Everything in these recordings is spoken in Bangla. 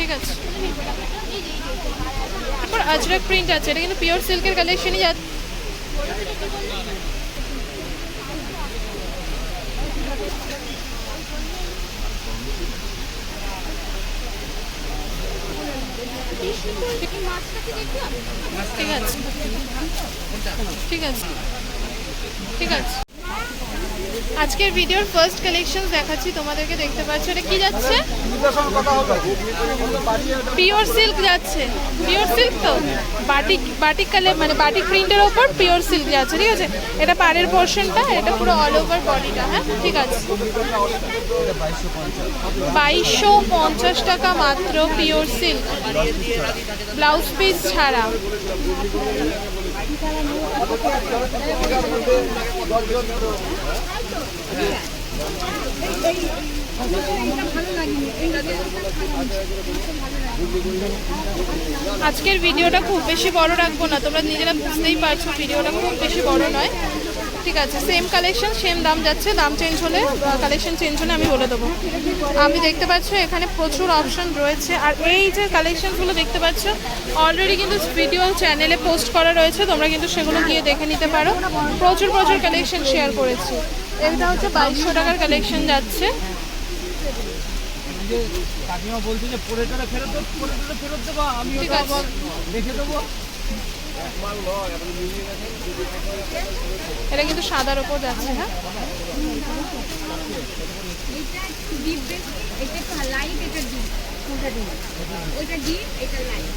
ঠিক আছে। তারপর আজরাক প্রিন্ট আছে, এটা কিন্তু পিওর সিল্কের কালেকশনই যাচ্ছে ঠিক আছে। ঠিক আছে। ঠিক আছে। আজকের ভিডিওর ফার্স্ট কালেকশন দেখাচ্ছি, তোমাদেরকে দেখতে পাচ্ছ। এটা কি যাচ্ছে? পিওর সিল্ক যাচ্ছে। পিওর সিল্ক তো? বাটিক বাটিক কালার মানে বাটিক প্রিন্টের ওপর পিওর সিল্ক যাচ্ছে, ঠিক আছে? এটা পাড়ের পোর্শনটা এটা পুরো অল ওভার বডিটা হ্যাঁ? ঠিক আছে। বাইশশো পঞ্চাশ টাকা মাত্র পিওর সিল্ক ব্লাউজ পিস ছাড়া। আজকের ভিডিওটা খুব বেশি বড় রাখব না, তোমরা নিজেরা বুঝতেই পারছ ভিডিওটা খুব বেশি বড় নয়। ঠিক আছে সেম কালেকশন সেম দাম যাচ্ছে, দাম চেঞ্জ হলে কালেকশন চেঞ্জ হলে আমি বলে দেবো। আমি দেখতে পাচ্ছ এখানে প্রচুর অপশন রয়েছে, আর এই যে কালেকশনগুলো দেখতে পাচ্ছ অলরেডি কিন্তু ভিডিও চ্যানেলে পোস্ট করা রয়েছে, তোমরা কিন্তু সেগুলো গিয়ে দেখে নিতে পারো। প্রচুর প্রচুর কালেকশন শেয়ার করেছি। এটা হচ্ছে বাইশশো টাকার কালেকশন যাচ্ছে। যে কাকিমা বলছে যে পরেটারে ফেরত দেবো পরেটারে ফেরত দেবো আমি ওটা আবার রেখে দেবো। এটা কিন্তু সাদার ওপর যাচ্ছে হ্যাঁ। এটা ডিপ এটা লাইট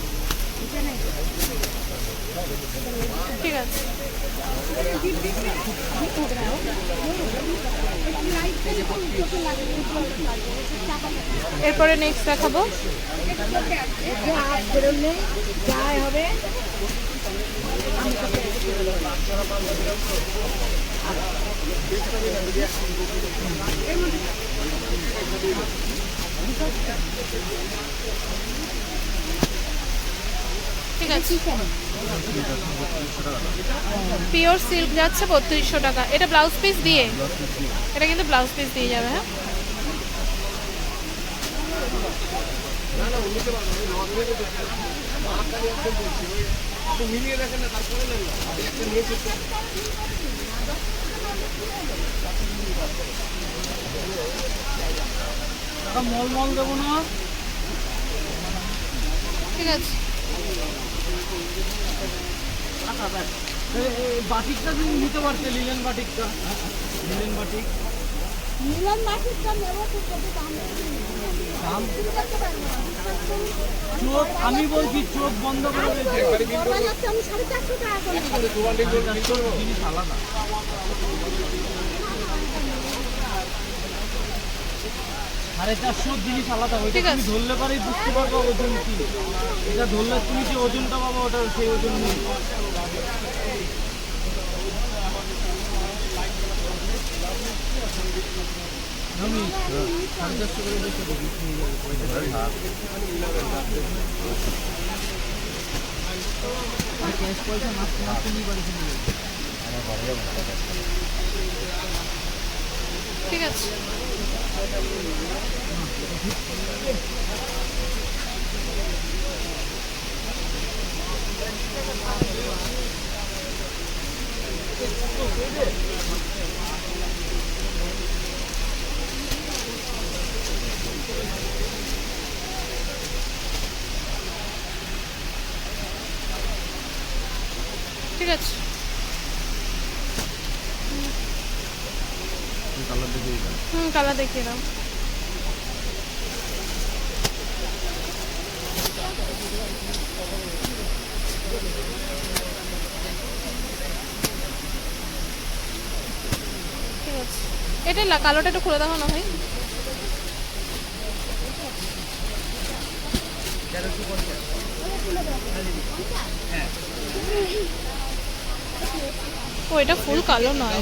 ঠিক আছে। এরপরে নেক্সট দেখাবো। হবে ঠিক আছে। পিওর সিল্ক যাচ্ছে বত্রিশশো টাকা। এটা ব্লাউজ পিস দিয়ে? এটা কিন্তু ব্লাউজ পিস দিয়ে যাবে হ্যাঁ? মল দেবো না ঠিক আছে। বাটিকটা তুমি নিতে পারতে লিলেন বাটিকটা লিলেন বাটিক নেব দাম চোখ আমি বলছি চোখ বন্ধ করে দিয়েছে বড় যাচ্ছে আমি সাড়ে চারশো টাকা করে জিনিস আলাদা সাড়ে চারশো জিনিস আলাদা ওইটা ঠিক তুমি আছে। ধরলে পারেই বুঝতে পারব ওজন কি। এটা ধরলে তুমি যে ওজনটা পাবো ওটা সেই ওজন নেই। ক্যাশ পয়সা নিয়ে বাড়ি চলে যাবে ঠিক আছে ঠিক আছে হুম, কালার দেখিয়ে দাও। এটা কালোটা একটু খুলে দেখানো হয় ও, এটা ফুল কালো নয়।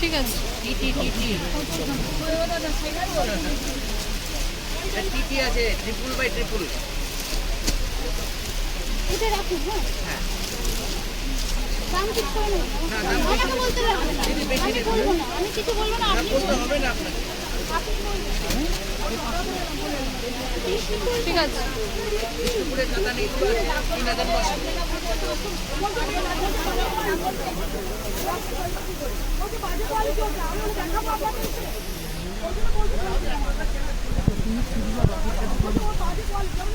ঠিক আছে। টি টি টি টি টিটি আছে ট্রিপল বাই ট্রিপল এটা রাখুন হ্যাঁ ঠিক আছে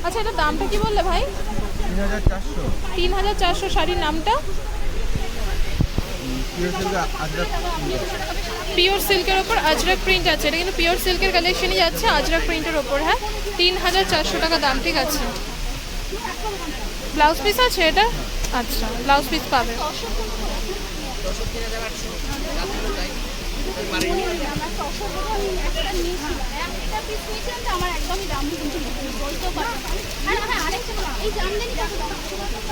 আচ্ছা এটা দামটা কি বললে ভাই? তিন হাজার চারশো শাড়ির নামটা? পিওর সিল্ক আজরাক পিওর সিল্কের ওপর আজরাক প্রিন্ট আছে। এটা কিন্তু পিওর সিল্কের কালেকশনই যাচ্ছে আজরাক প্রিন্টের ওপর হ্যাঁ? তিন হাজার চারশো টাকা দাম ঠিক আছে? ব্লাউজ পিস আছে এটা? আচ্ছা ব্লাউজ পিস পাবে।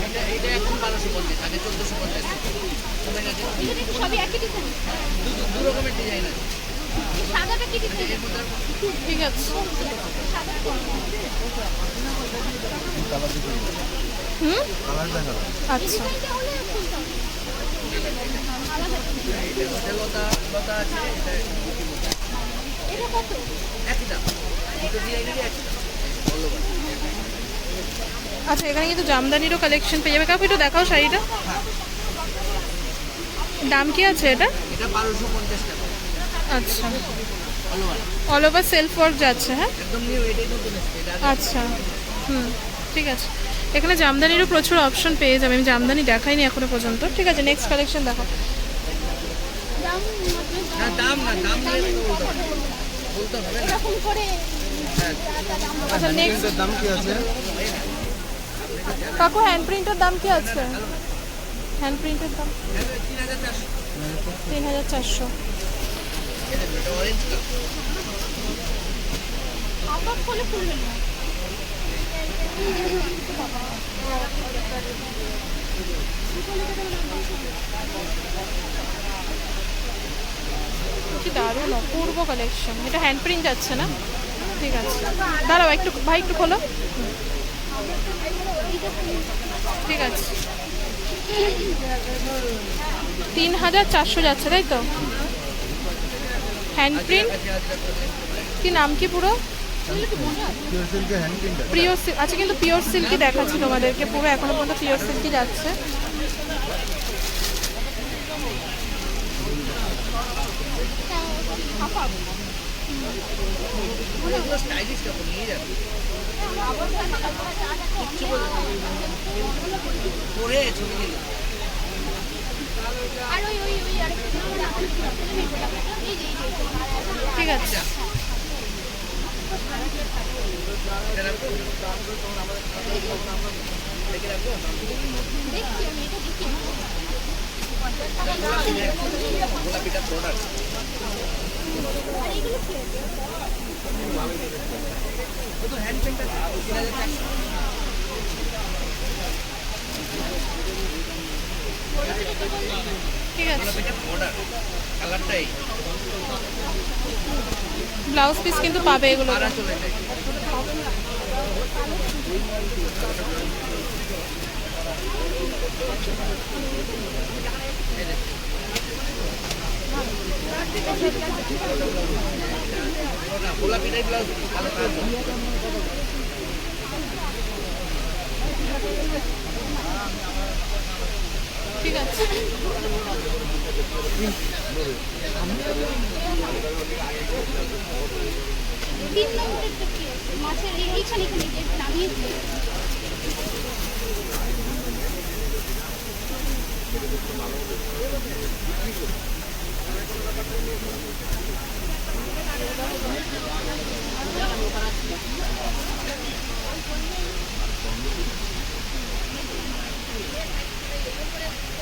এটা এটা এখন বারোশো পঞ্চাশ আগে চোদ্দোশো পঞ্চাশ। সবই একই ডিজাইন দু দু রকমের ডিজাইন আছে। সাদাটা কি ডিজাইন এর মধ্যে আর ঠিক আছে সাদা কালার দিতে হুম আচ্ছা আচ্ছা এখানে কিন্তু জামদানিরও কালেকশন পেয়ে যাবে। কাকু একটু দেখাও শাড়িটা। দাম কি আছে এটা? এটা বারোশো পঞ্চাশ টাকা। আচ্ছা। অল ওভার সেলফ ওয়ার্ক যাচ্ছে হ্যাঁ? একদম নিউ এটাই নতুন আচ্ছা হুম ঠিক আছে। এখানে জামদানিরও প্রচুর অপশন পেয়ে যাবে আমি জামদানি দেখাইনি এখনও পর্যন্ত ঠিক আছে নেক্সট কালেকশন দেখো দাম মতলব না দাম না দাম বলতে হবে। বলতে হবে। না এরকম করে আচ্ছা নেক্সট দাম কি আছে? কাকু হ্যান্ড প্রিন্টের দাম কি আছে? হ্যান্ড প্রিন্টের দাম? তিন হাজার চারশো। কি দারুণ অপূর্ব কালেকশন এটা হ্যান্ড প্রিন্ট যাচ্ছে না? ঠিক আছে। দাঁড়াও একটু ভাই একটু খোলো। ঠিক আছে। তিন হাজার চারশো যাচ্ছে, তাই তো? হ্যান্ড প্রিন্ট কি নাম কি পুরো? পিওর সিল্ক আচ্ছা কিন্তু পিওর সিল্কই দেখাচ্ছি তোমাদেরকে, পুরো এখনও পর্যন্ত পিওর সিল্কই যাচ্ছে। এগুলো স্টাইলিশ কাপড় নিয়ে যাবে কিচ্ছু। পরে ছবি দিল ঠিক আছে গোলাপিটা প্রোডাক্ট ঠিক আছে কালারটাই ব্লাউজ পিস কিন্তু পাবে এগুলো। চলে ঠিক আছে। তিন নম্বরেরটা কি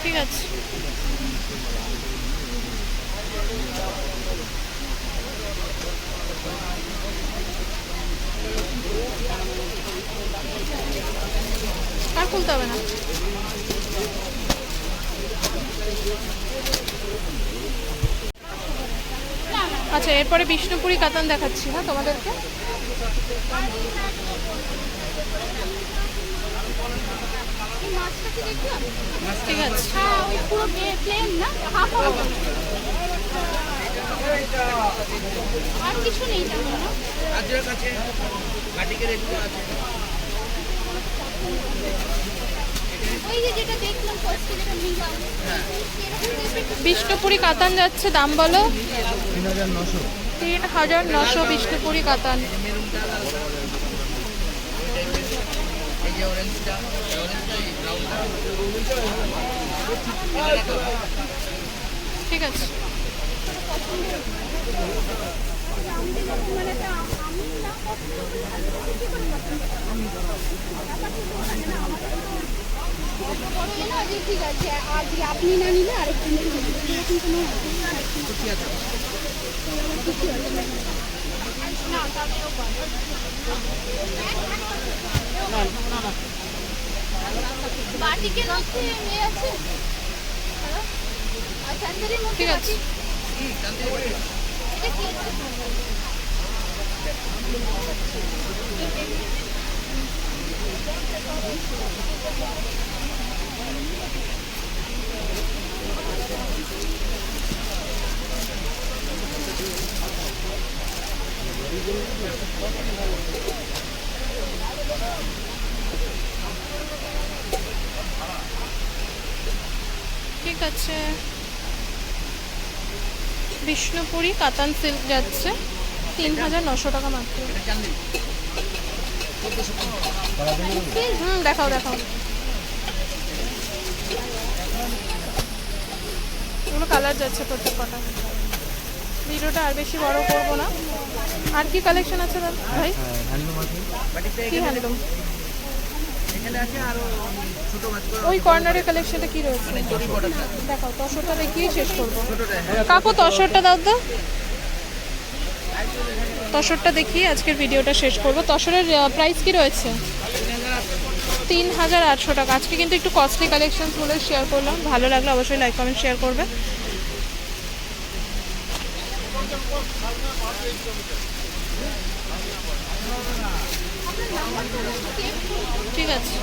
ঠিক আছে। আর খুলতে হবে না। আচ্ছা এরপরে বিষ্ণুপুরি কাতান দেখাচ্ছি হ্যাঁ তোমাদেরকে? ঠিক আছে। না আর কিছু নেই না বিষ্ণুপুরি কাতান যাচ্ছে দাম বলো? তিন হাজার নশো। বিষ্ণুপুরি কাতান। ঠিক আছে। আমি ঠিক আছে আজ আপনি না নিলে আরেকজন এরকম কোনো আছে? আর চান্দারির মধ্যে আছে? ঠিক আছে। বিষ্ণুপুরি কাতান সিল্ক যাচ্ছে। তিন হাজার নশো টাকা মাত্র। হুম দেখাও দেখাও এগুলো কালার যাচ্ছে প্রত্যেক কটা? ভিডিওটা আর বেশি বড় করব না। আর কি কালেকশন আছে ভাই? কি হ্যান্ডলুম ওই কর্নারের কালেকশনটা কি রয়েছে? দেখাও, তসরটা দেখিয়ে শেষ করব। কাকু, তসরটা দাও তো। তসরটা দেখিয়ে আজকের ভিডিওটা শেষ করব। তসরের প্রাইস কি রয়েছে? তিন হাজার আটশো টাকা। আজকে কিন্তু একটু কস্টলি কালেকশন কালেকশনসগুলো শেয়ার করলাম। ভালো লাগলে অবশ্যই লাইক কমেন্ট শেয়ার করবে। ঠিক আছে।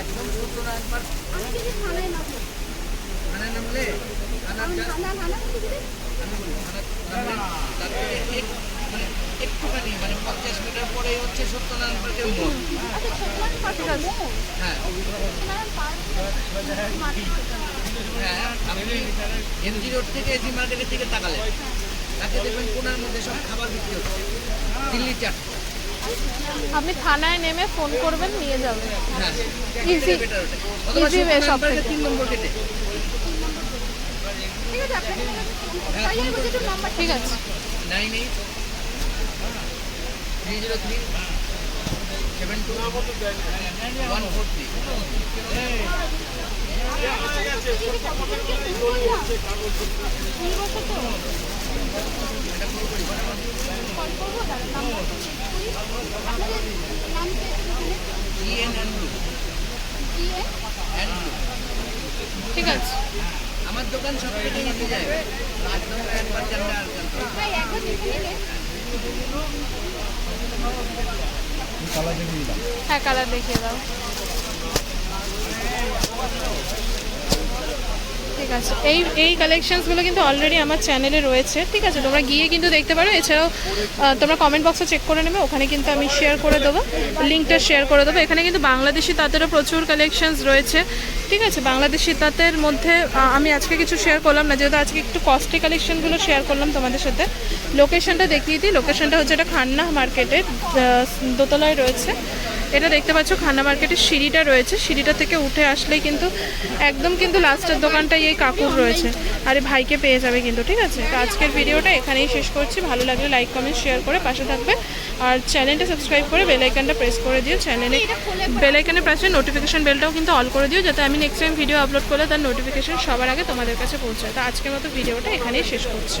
একদম ছোট না থানা এমজি রোড থেকে এসি মার্কেটের দিকে তাকালেন তাকে দেখবেন কোনার মধ্যে সব খাবার বিক্রি হচ্ছে দিল্লি চাট আপনি থানায় নেমে ফোন করবেন নিয়ে যাবেন। হ্যাঁ easy way সত্যনারায়ণ সব থেকে। তিন নম্বর গেটে ঠিক আছে। ঠিক আছে nine eight three zero three. ঠিক আছে আমার দোকান সব কেটে নিতে যায় আর হ্যাঁ কালার দেখিয়ে দাও। ঠিক আছে। এই এই কালেকশনসগুলো কিন্তু অলরেডি আমার চ্যানেলে রয়েছে, ঠিক আছে? তোমরা গিয়ে কিন্তু দেখতে পারো। এছাড়াও তোমরা কমেন্ট বক্সে চেক করে নেবে, ওখানে কিন্তু আমি শেয়ার করে দেবো। লিঙ্কটা শেয়ার করে দেবো। এখানে কিন্তু বাংলাদেশি তাঁতেরও প্রচুর কালেকশনস রয়েছে, ঠিক আছে? বাংলাদেশি তাঁতের মধ্যে আমি আজকে কিছু শেয়ার করলাম না, যেহেতু আজকে একটু কস্টলি কালেকশনগুলো শেয়ার করলাম তোমাদের সাথে। লোকেশনটা দেখিয়ে দিই। লোকেশনটা হচ্ছে এটা খান্না মার্কেটের দোতলায় রয়েছে। এটা দেখতে পাচ্ছ, খান্না মার্কেটের সিঁড়িটা রয়েছে। সিঁড়িটা থেকে উঠে আসলেই কিন্তু, একদম কিন্তু লাস্টের দোকানটাই এই কাকুর রয়েছে। আর এই ভাইকে পেয়ে যাবে কিন্তু, ঠিক আছে? তো আজকের ভিডিওটা এখানেই শেষ করছি। ভালো লাগলে লাইক কমেন্ট শেয়ার করে পাশে থাকবে। আর চ্যানেলটা সাবস্ক্রাইব করে বেলাইকানটা প্রেস করে দিও। চ্যানেলে বেল আইকনের পাশে নোটিফিকেশন বেলটাও কিন্তু অল করে দিও, যাতে আমি নেক্সট টাইম ভিডিও আপলোড করলে তার নোটিফিকেশন সবার আগে তোমাদের কাছে পৌঁছায়। তো আজকের মতো ভিডিওটা এখানেই শেষ করছি।